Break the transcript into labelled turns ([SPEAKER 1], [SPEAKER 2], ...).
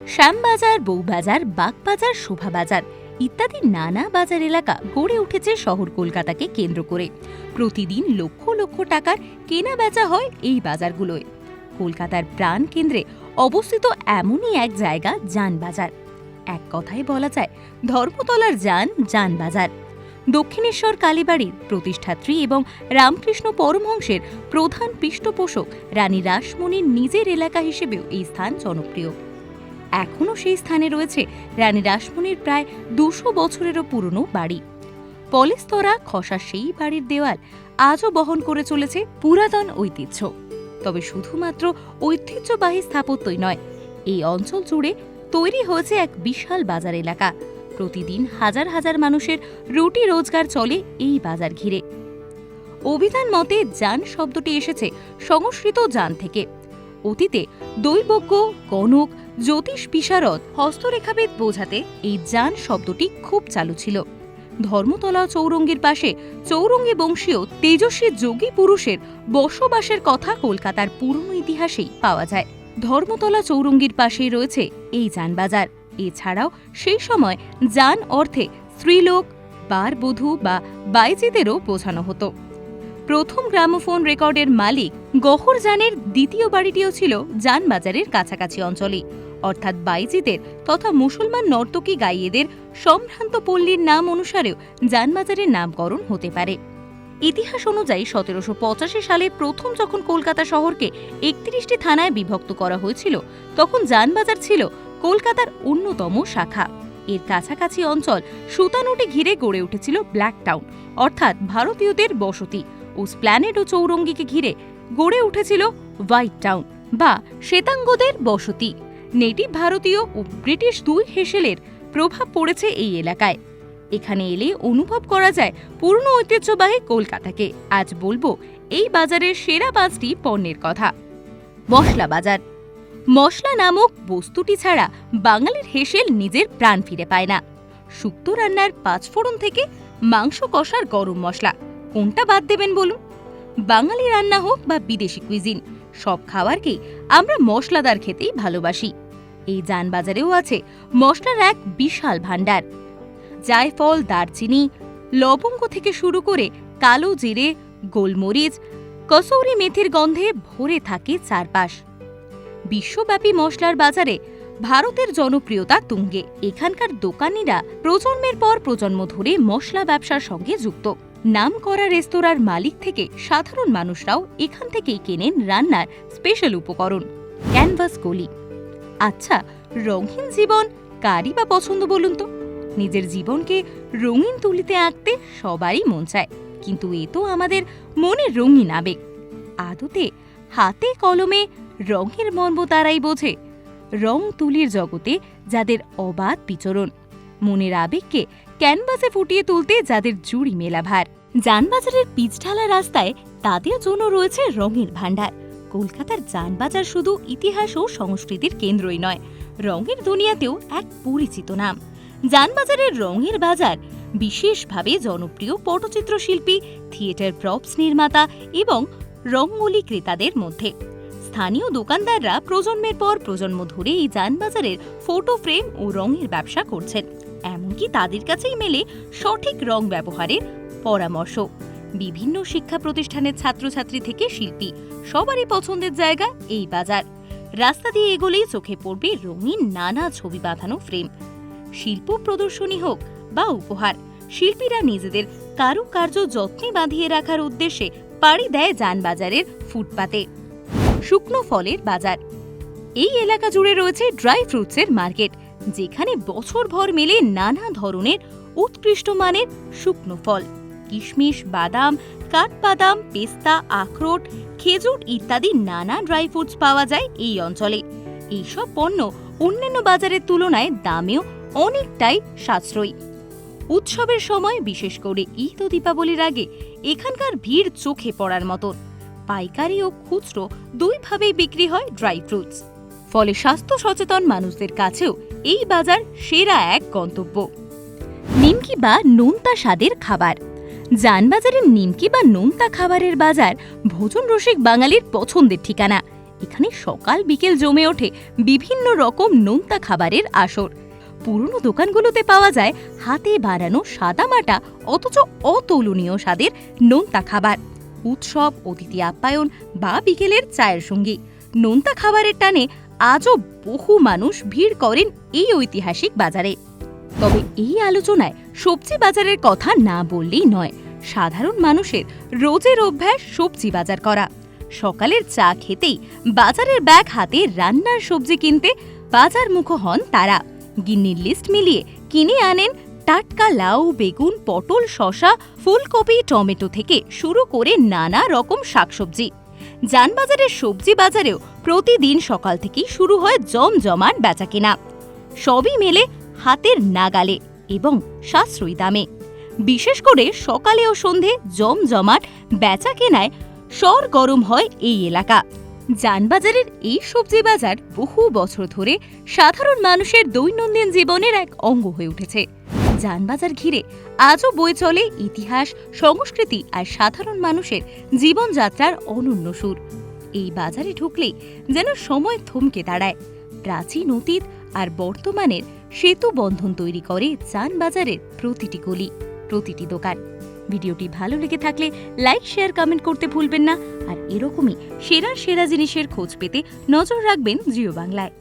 [SPEAKER 1] শ্যামবাজার, বউবাজার, বাগবাজার, শোভাবাজার ইত্যাদি নানা বাজার এলাকা গড়ে উঠেছে শহর কলকাতাকে কেন্দ্র করে। প্রতিদিন লক্ষ লক্ষ টাকার কেনা বেচা হয় এই বাজারগুলোয়। কলকাতার প্রাণ কেন্দ্রে অবস্থিত এমনই এক জায়গা, যানবাজার। এক কথায় বলা যায়, ধর্মতলার যান, যানবাজার। দক্ষিণেশ্বর কালীবাড়ির প্রতিষ্ঠাত্রী এবং রামকৃষ্ণ পরমহংসের প্রধান পৃষ্ঠপোষক রানী রাসমণির নিজের এলাকা হিসেবেও এই স্থান জনপ্রিয়। এখনও সেই স্থানে রয়েছে রানী রাসমণির প্রায় দুশো বছরেরও পুরনো বাড়ি। পলিস্তরা খসা সেই বাড়ির দেওয়াল আজও বহন করে চলেছে পুরাতন ঐতিহ্য। তবে শুধুমাত্র ঐতিহ্যবাহী স্থাপত্যই নয়, এই অঞ্চল জুড়ে তৈরি হয়েছে এক বিশাল বাজার এলাকা। প্রতিদিন হাজার হাজার মানুষের রুটি রোজগার চলে এই বাজার ঘিরে। অভিধান মতে যান শব্দটি এসেছে সংস্কৃত যান থেকে। অতীতে দৈবজ্ঞ গণক জ্যোতিষ বিশারদ হস্তরেখাবিদ বোঝাতে এই যান শব্দটি খুব চালু ছিল। ধর্মতলা চৌরঙ্গীর পাশে চৌরঙ্গী বংশীয় তেজস্বী যোগী পুরুষের বসবাসের কথা কলকাতার পুরনো ইতিহাসেই পাওয়া যায়। ধর্মতলা চৌরঙ্গীর পাশেই রয়েছে এই যানবাজার এছাড়াও সেই সময় যান অর্থে স্ত্রীলোক বার বধূ বা বাইজিদেরও বোঝানো হতো। প্রথম গ্রামোফোন রেকর্ডের মালিক গহর জানের দ্বিতীয় বাড়িটিও ছিল যানবাজারের কাছাকাছি অঞ্চলে অর্থাৎ বাইজিদের তথা মুসলমান নর্তকী গাইয়েদের সম্ভ্রান্ত পল্লীর নাম অনুসারেও যানবাজারের নামকরণ হতে পারে। ইতিহাস অনুযায়ী সতেরোশো পঁচাশি সালে প্রথম যখন কলকাতা শহরকে একত্রিশটি থানায় বিভক্ত করা হয়েছিল, তখন যানবাজার ছিল কলকাতার অন্যতম শাখা। এর কাছাকাছি অঞ্চল সুতানুটি ঘিরে গড়ে উঠেছিল ব্ল্যাক টাউন অর্থাৎ ভারতীয়দের বসতি। ও স্প্ল্যানেড ও চৌরঙ্গিকে ঘিরে গড়ে উঠেছিল হোয়াইট টাউন বা শ্বেতাঙ্গদের বসতি। নেটিভ ভারতীয় ও ব্রিটিশ দুই হেসেলের প্রভাব পড়েছে এই এলাকায়। এখানে এলে অনুভব করা যায় পুরনো ঐতিহ্যবাহী কলকাতাকে। আজ বলব এই বাজারের সেরা পাঁচটি পণ্যের কথা। মশলা বাজার। মশলা নামক বস্তুটি ছাড়া বাঙালির হেসেল নিজের প্রাণ ফিরে পায় না। শুক্তো রান্নার পাঁচফোড়ন থেকে মাংস কষার গরম মশলা। কোনটা বাদ দেবেন বলুন? বাঙালি রান্না হোক বা বিদেশি কুইজিন সব খাবারকেই আমরা মশলাদার খেতেই ভালোবাসি। এই যানবাজারেও আছে মশলার এক বিশাল ভাণ্ডার। জায়ফল, দারচিনি, লবঙ্গ থেকে শুরু করে কালো জিরে, গোলমরিচ, কসৌরি মেথির গন্ধে ভরে থাকে চারপাশ। বিশ্বব্যাপী মশলার বাজারে ভারতের জনপ্রিয়তা তুঙ্গে। এখানকার দোকানিরা প্রজন্মের পর প্রজন্ম ধরে মশলা ব্যবসার সঙ্গে যুক্ত। নাম করা রেস্তোরাঁর মালিক থেকে সাধারণ মানুষরাও এখান থেকেই কেনেন রান্নার স্পেশাল উপকরণ, ক্যানভাস কলি। আচ্ছা রঙিন জীবন কারই বা পছন্দ বলুন তো? নিজের জীবনকে রঙিন তুলিতে আঁকতে সবারই মন চায়, কিন্তু এ তো আমাদের মনের রঙিন আবেগ। আদতে হাতে কলমে রঙের মর্ম তারাই বোঝে। রং তুলির জগতে যাদের অবাধ বিচরণ, মনের আবেগকে ক্যানভাসে ফুটিয়ে তুলতে যাদের জুড়ি মেলা ভার যানবাজারের পিচঢালা রাস্তায় তাদের জন্য রয়েছে রঙের ভাণ্ডার। কলকাতার যানবাজার শুধু ইতিহাস ও সংস্কৃতির কেন্দ্রই নয়, রঙের দুনিয়াতেও এক পরিচিত নাম। যানবাজারের রঙের বাজার বিশেষভাবে জনপ্রিয় পটচিত্র শিল্পী, থিয়েটার প্রপস নির্মাতা এবং রঙ্গোলি ক্রেতাদের মধ্যে। স্থানীয় দোকানদাররা প্রজন্মের পর প্রজন্ম ধরে এই যানবাজারের ফটো ফ্রেম ও রঙের ব্যবসা করছেন। এমনকি তাদের কাছেই মেলে সঠিক রং ব্যবহারের পরামর্শ। বিভিন্ন শিক্ষা প্রতিষ্ঠানের ছাত্রছাত্রী থেকে শিল্পী সবারই পছন্দের জায়গা এই বাজার। রাস্তা দিয়ে এগোলেই চোখে পড়বে রঙিন নানা ছবি বাঁধানো ফ্রেম। শিল্প প্রদর্শনী হোক বা উপহার, শিল্পীরা নিজেদের কারুকার্য যত্নে বাঁধিয়ে রাখার উদ্দেশ্যে পাড়ি দেয় যানবাজারের ফুটপাতে। শুকনো ফলের বাজার। এই এলাকা জুড়ে রয়েছে ড্রাই ফ্রুটসের মার্কেট। যেখানে বছরভর মেলে নানা ধরনের উৎকৃষ্ট মানের শুকনো ফল। কিশমিশ, বাদাম, কাঠবাদাম, পেস্তা, আখরোট, খেজুর ইত্যাদি নানা ড্রাই ফ্রুটস পাওয়া যায় এই অঞ্চলে। এইসব পণ্য অন্যান্য বাজারের তুলনায় দামেও অনেকটাই সাশ্রয়ী। উৎসবের সময়, বিশেষ করে ঈদ ও দীপাবলির আগে, এখানকার ভিড় চোখে পড়ার মতন পাইকারি ও খুচরো দুইভাবেই বিক্রি হয় ড্রাই ফ্রুটস ফলে স্বাস্থ্য সচেতন মানুষদের কাছেও এই বাজার সেরা এক গন্তব্য। নিমকি বা নোনতা স্বাদের খাবার। যানবাজারের নিমকি বা নোনতা খাবারের বাজার ভোজন রসিক বাঙালির পছন্দের ঠিকানা। এখানে সকাল বিকেল জমে ওঠে বিভিন্ন রকম নোনতা খাবারের আসর। পুরনো দোকানগুলোতে পাওয়া যায় হাতে বানানো সাদামাটা অথচ অতুলনীয় স্বাদের নোনতা খাবার। উৎসব, অতিথি আপ্যায়ন বা বিকেলের চায়ের সঙ্গী। নোনতা খাবারের টানে আজও বহু মানুষ ভিড় করেন এই ঐতিহাসিক বাজারে। তবে এই আলোচনায় সবজি বাজারের কথা না বললেই নয়, সাধারণ মানুষের রোজের অভ্যাস সবজি বাজার করা। সকালের চা খেতেই বাজারের ব্যাগ হাতে রান্নার সবজি কিনতে বাজার মুখো হন তারা। গিন্নির লিস্ট মিলিয়ে কিনে আনেন টাটকা লাউ, বেগুন, পটল, শসা, ফুলকপি, টমেটো থেকে শুরু করে নানা রকম শাকসবজি। যানবাজারের সবজি বাজারেও প্রতিদিন সকাল থেকেই শুরু হয় জমজমাট বেচাকেনা। সবই মেলে হাতের নাগালে এবং সাশ্রয়ী দামে। বিশেষ করে সকালে ও সন্ধে জমজমাট বেচা কেনায় সর গরম হয় এই এলাকা। যানবাজারের এই সবজি বাজার বহু বছর ধরে সাধারণ মানুষের দৈনন্দিন জীবনের এক অঙ্গ হয়ে উঠেছে। যানবাজার ঘিরে আজও বই চলে ইতিহাস, সংস্কৃতি আর সাধারণ মানুষের জীবনযাত্রার অনন্য সুর। এই বাজারে ঢুকলেই যেন সময় থমকে দাঁড়ায়। প্রাচীন অতীত আর বর্তমানের সেতু বন্ধন তৈরি করে যানবাজারের প্রতিটি গলি, প্রতিটি দোকান। ভিডিওটি ভালো লেগে থাকলে লাইক, শেয়ার, কমেন্ট করতে ভুলবেন না। আর এরকমই সেরা সেরা জিনিসের খোঁজ পেতে নজর রাখবেন জিও বাংলায়।